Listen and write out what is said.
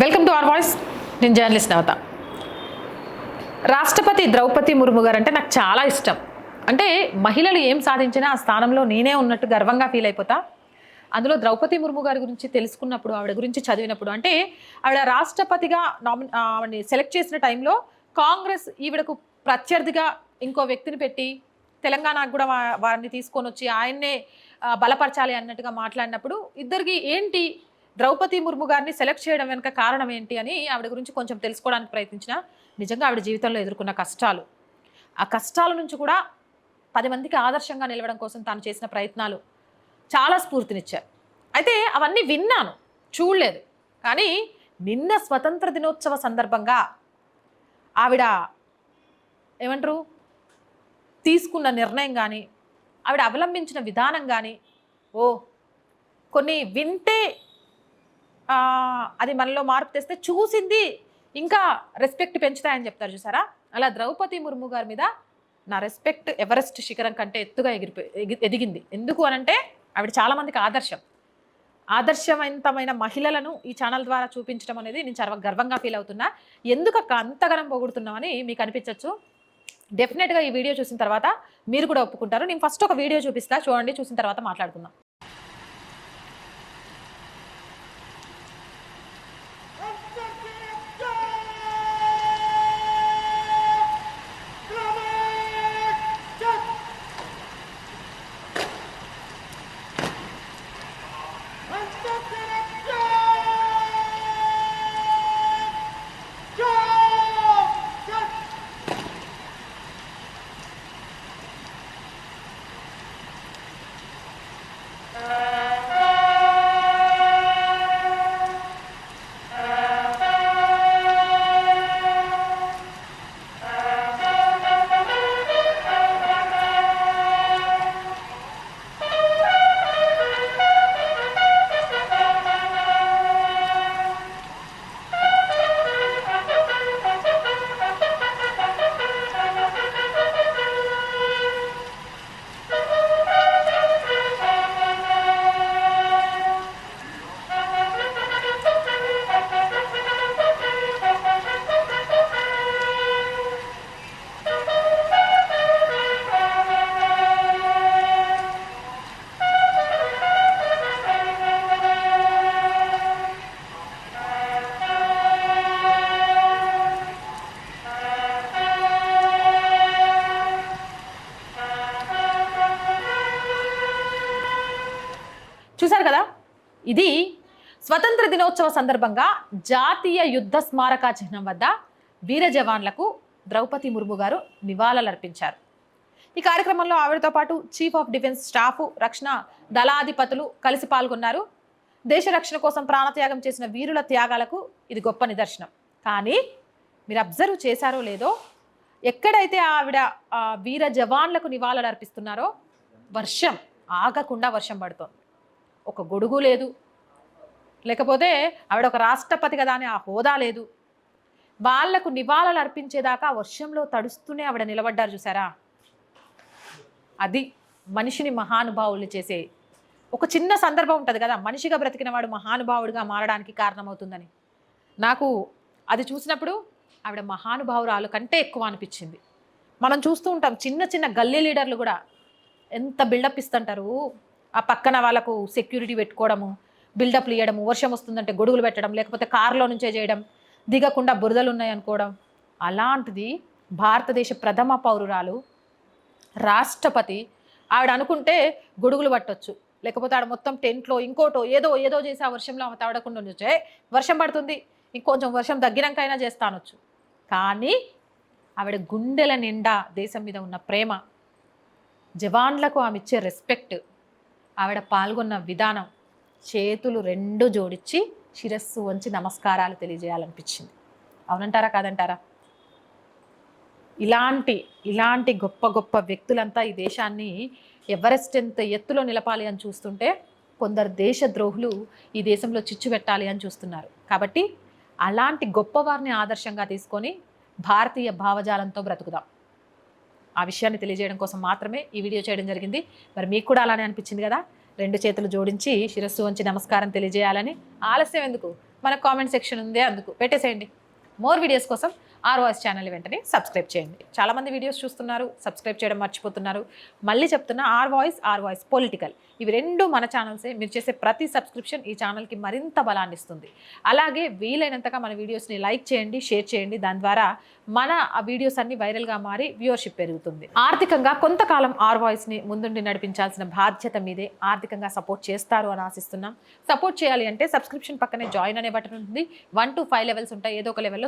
Welcome to R Voice. నేను journalist నవత. రాష్ట్రపతి ద్రౌపది ముర్ము గారు అంటే నాకు చాలా ఇష్టం. అంటే మహిళలు ఏం సాధించినా ఆ స్థానంలో నేనే ఉన్నట్టు గర్వంగా ఫీల్ అయిపోతా. అందులో ద్రౌపది ముర్ము గారి గురించి తెలుసుకున్నప్పుడు ఆవిడ గురించి చదివినప్పుడు అంటే ఆవిడ రాష్ట్రపతిగా నామి ఆవిడని సెలెక్ట్ చేసిన టైంలో కాంగ్రెస్ ఈవిడకు ప్రత్యర్థిగా ఇంకో వ్యక్తిని పెట్టి తెలంగాణకు కూడా వారిని తీసుకొని వచ్చి ఆయన్నే బలపరచాలి అన్నట్టుగా మాట్లాడినప్పుడు ఇద్దరికి ఏంటి ద్రౌపది ముర్ము గారిని సెలెక్ట్ చేయడం వెనుక కారణం ఏంటి అని ఆవిడ గురించి కొంచెం తెలుసుకోవడానికి ప్రయత్నించిన నిజంగా ఆవిడ జీవితంలో ఎదుర్కొన్న కష్టాలు. ఆ కష్టాల నుంచి కూడా పది మందికి ఆదర్శంగా నిలవడం కోసం తాను చేసిన ప్రయత్నాలు చాలా స్ఫూర్తినిచ్చారు అయితే అవన్నీ విన్నాను చూడలేదు. కానీ నిన్న స్వతంత్ర దినోత్సవ సందర్భంగా ఆవిడ ఏమంటారు? తీసుకున్న నిర్ణయం కానీ ఆవిడ అవలంబించిన విధానం కానీ ఓ కొన్ని వింటే అది మనలో మార్పు తెస్తే చూసింది ఇంకా రెస్పెక్ట్ పెంచుతాయని చెప్తారు చూసారా? అలా ద్రౌపది ముర్ము గారి మీద నా రెస్పెక్ట్ ఎవరెస్ట్ శిఖరం కంటే ఎత్తుగా ఎగిరిపో ఎగి- ఎదిగింది. ఎందుకు అనంటే ఆవిడ చాలామందికి ఆదర్శం. ఆదర్శవంతమైన మహిళలను ఈ ఛానల్ ద్వారా చూపించడం అనేది నేను చాలా గర్వంగా ఫీల్ అవుతున్నా. ఎందుకు అక్క అంతగనం పొగుడుతున్నామని మీకు అనిపించవచ్చు డెఫినెట్గా ఈ వీడియో చూసిన తర్వాత మీరు కూడా ఒప్పుకుంటారు. నేను ఫస్ట్ ఒక వీడియో చూపిస్తా. చూడండి చూసిన తర్వాత మాట్లాడుకుందాం. ఇది స్వతంత్ర దినోత్సవ సందర్భంగా జాతీయ యుద్ధ స్మారక చిహ్నం వద్ద వీర జవాన్లకు ద్రౌపది ముర్ము గారు నివాళులర్పించారు. ఈ కార్యక్రమంలో ఆవిడతో పాటు చీఫ్ ఆఫ్ డిఫెన్స్ స్టాఫ్ రక్షణ దళాధిపతులు కలిసి పాల్గొన్నారు. దేశ రక్షణ కోసం ప్రాణత్యాగం చేసిన వీరుల త్యాగాలకు ఇది గొప్ప నిదర్శనం. కానీ మీరు అబ్జర్వ్ చేశారో లేదో ఎక్కడైతే ఆవిడ వీర జవాన్లకు నివాళులు అర్పిస్తున్నారో వర్షం ఆగకుండా వర్షం పడుతోంది. ఒక గొడుగు లేదు. లేకపోతే ఆవిడ ఒక రాష్ట్రపతి కదా అని ఆ హోదా లేదు. వాళ్ళకు నివాళులు అర్పించేదాకా వర్షంలో తడుస్తూనే ఆవిడ నిలబడ్డారు చూసారా? అది మనిషిని మహానుభావులు చేసే ఒక చిన్న సందర్భం ఉంటుంది కదా మనిషిగా బ్రతికిన వాడు మహానుభావుడిగా మారడానికి కారణమవుతుందని. నాకు అది చూసినప్పుడు ఆవిడ మహానుభావురాలు కంటే ఎక్కువ అనిపించింది. మనం చూస్తూ ఉంటాం చిన్న చిన్న గల్లీ లీడర్లు కూడా ఎంత బిల్డప్ ఇస్తుంటారు? ఆ పక్కన వాళ్ళకు సెక్యూరిటీ పెట్టుకోవడము బిల్డప్లు ఇవ్వడము వర్షం వస్తుందంటే గొడుగులు పెట్టడం లేకపోతే కారులో నుంచే చేయడం దిగకుండా బురదలు ఉన్నాయనుకోవడం అలాంటిది భారతదేశ ప్రథమ పౌరురాలు రాష్ట్రపతి ఆవిడ అనుకుంటే గొడుగులు పట్టొచ్చు. లేకపోతే ఆడ మొత్తం టెంట్లో ఇంకోటో ఏదో ఏదో చేసి ఆ వర్షంలో ఆమె తడకుండా ఉండొచ్చు. వర్షం పడుతుంది ఇంకొంచెం వర్షం తగ్గినాకైనా చేస్తానొచ్చు. కానీ ఆవిడ గుండెల నిండా దేశం మీద ఉన్న ప్రేమ జవాన్లకు ఆమె ఇచ్చే రెస్పెక్ట్ ఆవిడ పాల్గొన్న విధానం చేతులు రెండు జోడించి శిరస్సు వంచి నమస్కారాలు తెలియజేయాలనిపించింది. అవునంటారా కాదంటారా? ఇలాంటి ఇలాంటి గొప్ప గొప్ప వ్యక్తులంతా ఈ దేశాన్ని ఎవరెస్ట్ ఎంత ఎత్తులో నిలపాలి అని చూస్తుంటే కొందరు దేశద్రోహులు ఈ దేశంలో చిచ్చు పెట్టాలి అని చూస్తున్నారు. కాబట్టి అలాంటి గొప్పవారిని ఆదర్శంగా తీసుకొని భారతీయ భావజాలంతో బ్రతుకుదాం. ఆ విషయాన్ని తెలియజేయడం కోసం మాత్రమే ఈ వీడియో చేయడం జరిగింది. మరి మీకు కూడా అలానే అనిపించింది కదా? రెండు చేతులు జోడించి శిరస్సు వంచి నమస్కారం తెలియజేయాలని ఆలస్యం ఎందుకు? మన కామెంట్ సెక్షన్ ఉంది అందుకు. పెట్టేసేయండి. మోర్ వీడియోస్ కోసం ఆర్ వాయిస్ ఛానల్ వెంటనే సబ్స్క్రైబ్ చేయండి. చాలామంది వీడియోస్ చూస్తున్నారు సబ్స్క్రైబ్ చేయడం మర్చిపోతున్నారు. మళ్ళీ చెప్తున్నా R Voice R Voice political ఇవి రెండు మన ఛానల్సే. మీరు చేసే ప్రతి సబ్స్క్రిప్షన్ ఈ ఛానల్కి మరింత బలాన్ని ఇస్తుంది. అలాగే వీలైనంతగా మన వీడియోస్ని లైక్ చేయండి షేర్ చేయండి. దాని ద్వారా మన ఆ వీడియోస్ అన్ని వైరల్గా మారి వ్యూవర్షిప్ పెరుగుతుంది. ఆర్థికంగా కొంతకాలం ఆర్ వాయిస్ని ముందుండి నడిపించాల్సిన బాధ్యత మీదే ఆర్థికంగా సపోర్ట్ చేస్తారు అని ఆశిస్తున్నాం. సపోర్ట్ చేయాలి అంటే సబ్స్క్రిప్షన్ పక్కనే జాయిన్ అనే బటన్ ఉంటుంది. వన్ టు ఫైవ్ లెవెల్స్ ఉంటాయి. ఏదో ఒక లెవెల్లో